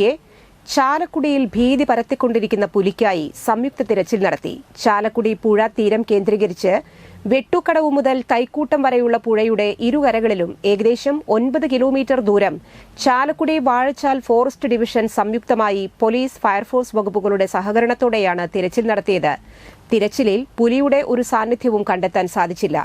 യെ ചാലക്കുടിയിൽ ഭീതി പരത്തിക്കൊണ്ടിരിക്കുന്ന പുലിക്കായി സംയുക്ത തിരച്ചിൽ നടത്തി. ചാലക്കുടി പുഴ തീരം കേന്ദ്രീകരിച്ച് വെട്ടുക്കടവ് മുതൽ തൈക്കൂട്ടം വരെയുള്ള പുഴയുടെ ഇരുകരകളിലും ഏകദേശം ഒൻപത് കിലോമീറ്റർ ദൂരം ചാലക്കുടി വാഴച്ചാൽ ഫോറസ്റ്റ് ഡിവിഷൻ സംയുക്തമായി പോലീസ് ഫയർഫോഴ്സ് വകുപ്പുകളുടെ സഹകരണത്തോടെയാണ് തിരച്ചിൽ നടത്തിയത്. തിരച്ചിലിൽ പുലിയുടെ ഒരു സാന്നിധ്യവും കണ്ടെത്താൻ സാധിച്ചില്ല.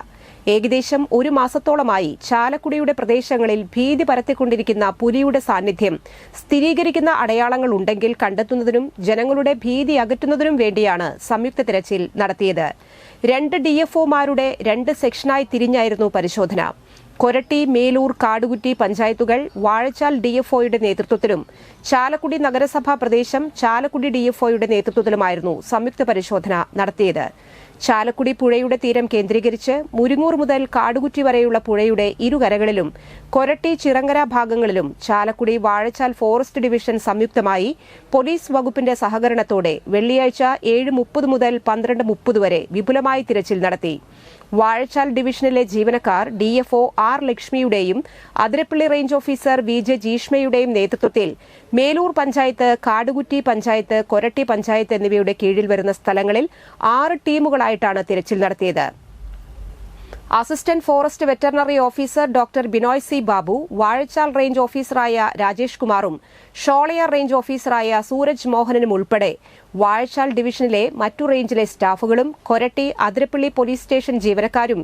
ഏകദേശം ഒരു മാസത്തോളമായി ചാലക്കുടിയുടെ പ്രദേശങ്ങളിൽ ഭീതി പരത്തിക്കൊണ്ടിരിക്കുന്ന പുലിയുടെ സാന്നിധ്യം സ്ഥിരീകരിക്കുന്ന അടയാളങ്ങൾ ഉണ്ടെങ്കിൽ കണ്ടെത്തുന്നതിനും ജനങ്ങളുടെ ഭീതി അകറ്റുന്നതിനും വേണ്ടിയാണ് സംയുക്ത തിരച്ചിൽ നടത്തിയത്. രണ്ട് ഡിഎഫ്ഒമാരുടെ രണ്ട് സെക്ഷനായി തിരിഞ്ഞായിരുന്നു പരിശോധന. കൊരട്ടി മേലൂർ കാടുകുറ്റി പഞ്ചായത്തുകൾ വാഴച്ചാൽ ഡിഎഫ്ഒയുടെ നേതൃത്വത്തിലും ചാലക്കുടി നഗരസഭാ പ്രദേശം ചാലക്കുടി ഡിഎഫ്ഒയുടെ നേതൃത്വത്തിലുമായിരുന്നു സംയുക്ത പരിശോധന നടത്തിയത്. ചാലക്കുടി പുഴയുടെ തീരം കേന്ദ്രീകരിച്ച് മുരിങ്ങൂർ മുതൽ കാടുകുറ്റി വരെയുള്ള പുഴയുടെ ഇരുകരകളിലും കൊരട്ടി ചിറങ്കര ഭാഗങ്ങളിലും ചാലക്കുടി വാഴച്ചാൽ ഫോറസ്റ്റ് ഡിവിഷൻ സംയുക്തമായി പോലീസ് വകുപ്പിന്റെ സഹകരണത്തോടെ വെള്ളിയാഴ്ച ഏഴ് മുപ്പത് മുതൽ പന്ത്രണ്ട് മുപ്പത് വരെ വിപുലമായി തിരച്ചിൽ നടത്തി. വാഴച്ചാൽ ഡിവിഷനിലെ ജീവനക്കാർ DFO R ലക്ഷ്മിയുടെയും Athirappilly range officer V J ജീഷ്മയുടെയും നേതൃത്വത്തിൽ മേലൂർ പഞ്ചായത്ത് കാടുകുറ്റി പഞ്ചായത്ത് കൊരട്ടി പഞ്ചായത്ത് എന്നിവയുടെ കീഴിൽ വരുന്ന സ്ഥലങ്ങളിൽ ആറ് ടീമുകളായിട്ടാണ് തിരച്ചിൽ നടത്തിയത്. Assistant forest veterinary officer doctor Binoy C Babu Vazhachal range ഓഫീസറായ രാജേഷ് കുമാറും ഷോളയാർ റേഞ്ച് ഓഫീസറായ സൂരജ് മോഹനനും ഉൾപ്പെടെ വാഴച്ചാൽ ഡിവിഷനിലെ മറ്റു റേഞ്ചിലെ സ്റ്റാഫുകളും കൊരട്ടി അതിരപ്പള്ളി പോലീസ് സ്റ്റേഷൻ ജീവനക്കാരും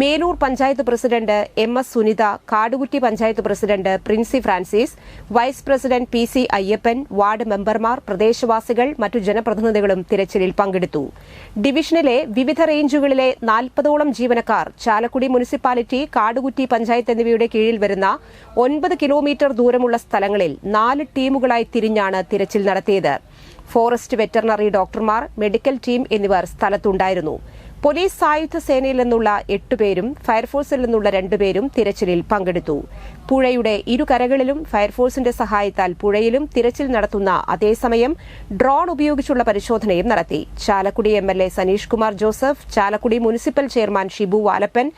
Meloor panchayat president M S Sunitha Kadukutty panchayat president Princy Francis vice president P C Ayyappan ward മെമ്പർമാർ പ്രദേശവാസികൾ മറ്റു ജനപ്രതിനിധികളും തിരച്ചിലിൽ പങ്കെടുത്തു. ഡിവിഷനിലെ വിവിധ റേഞ്ചുകളിലെ നാൽപ്പതോളം ജീവനക്കാർ ചാലക്കുടി മുനിസിപ്പാലിറ്റി കാടുകുറ്റി പഞ്ചായത്ത് എന്നിവയുടെ കീഴിൽ വരുന്ന ഒൻപത് കിലോമീറ്റർ ദൂരമുള്ള സ്ഥലങ്ങളിൽ നാല് ടീമുകളായി തിരിഞ്ഞാണ് തിരച്ചിൽ നടത്തിയത്. ഫോറസ്റ്റ് വെറ്ററിനറി ഡോക്ടർമാർ മെഡിക്കൽ ടീം എന്നിവർ സ്ഥലത്തുണ്ടായിരുന്നു. പോലീസ് സായുധ സേനയിൽ നിന്നുള്ള എട്ടുപേരും ഫയർഫോഴ്സിൽ നിന്നുള്ള രണ്ടുപേരും തിരച്ചിലിൽ പങ്കെടുത്തു. പുഴയുടെ ഇരുകരകളിലും ഫയർഫോഴ്സിന്റെ സഹായത്താൽ പുഴയിലും തിരച്ചിൽ നടത്തുന്ന അതേസമയം ഡ്രോൺ ഉപയോഗിച്ചുള്ള പരിശോധനയും നടത്തി. Chalakudy M L Saneesh Kumar Joseph Chalakudy municipal chairman Shibu Valappan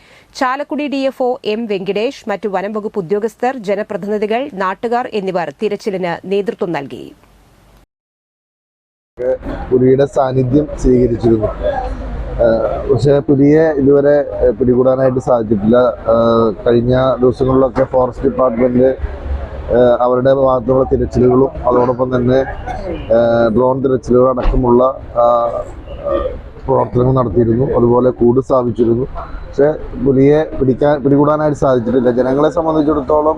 Chalakudy DFO M Venkitesh മറ്റു വനംവകുപ്പ് ഉദ്യോഗസ്ഥർ ജനപ്രതിനിധികൾ നാട്ടുകാർ എന്നിവർ തിരച്ചിലിന് നേതൃത്വം നൽകി. പുലിയുടെ സാന്നിധ്യം സ്വീകരിച്ചിരുന്നു. പക്ഷേ പുലിയെ ഇതുവരെ പിടികൂടാനായിട്ട് സാധിച്ചിട്ടില്ല. കഴിഞ്ഞ ദിവസങ്ങളിലൊക്കെ ഫോറസ്റ്റ് ഡിപ്പാർട്ട്മെന്റ് അവരുടെ ഭാഗത്തുള്ള തിരച്ചിലുകളും അതോടൊപ്പം തന്നെ ഡ്രോൺ തിരച്ചിലുകൾ അടക്കമുള്ള പ്രവർത്തനങ്ങൾ നടത്തിയിരുന്നു അതുപോലെ കൂട് സ്ഥാപിച്ചിരുന്നു. പക്ഷെ പുലിയെ പിടിക്കാൻ പിടികൂടാനായിട്ട് സാധിച്ചിട്ടില്ല. ജനങ്ങളെ സംബന്ധിച്ചിടത്തോളം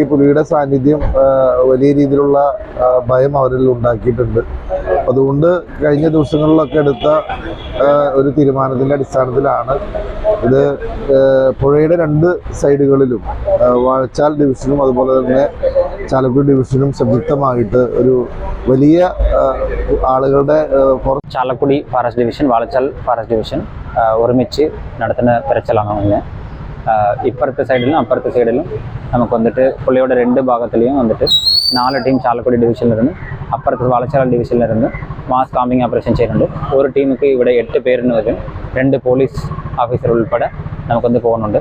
ഈ പുലിയുടെ സാന്നിധ്യം വലിയ രീതിയിലുള്ള ഭയം അവരിൽ ഉണ്ടാക്കിയിട്ടുണ്ട്. അതുകൊണ്ട് കഴിഞ്ഞ ദിവസങ്ങളിലൊക്കെ എടുത്ത ഒരു തീരുമാനത്തിന്റെ അടിസ്ഥാനത്തിലാണ് ഇത് പുഴയുടെ രണ്ട് സൈഡുകളിലും വാഴച്ചാൽ ഡിവിഷനും അതുപോലെ തന്നെ ചാലക്കുടി ഡിവിഷനും സംയുക്തമായിട്ട് ഒരു വലിയ ആളുകളുടെ Chalakudy forest division Vazhachal forest division ഒരുമിച്ച് നടത്തുന്ന തിരച്ചിലാണ് അങ്ങനെ ഇപ്പുറത്തെ സൈഡിലും അപ്പുറത്തെ സൈഡിലും നമുക്ക് വന്നിട്ട് പുള്ളിയുടെ രണ്ട് ഭാഗത്തിലെയും വന്നിട്ട് നാല് ടീം ചാലക്കുടി ഡിവിഷനിലിരുന്ന് അപ്പുറത്ത് വാളച്ചാൽ ഡിവിഷനിലിരുന്ന് മാസ് കാമ്പിംഗ് ഓപ്പറേഷൻ ചെയ്യുന്നുണ്ട്. ഒരു ടീമുക്ക് ഇവിടെ എട്ട് പേരിന് വരും. രണ്ട് പോലീസ് ഓഫീസർ ഉൾപ്പെടെ നമുക്കൊന്ന് പോകുന്നുണ്ട്.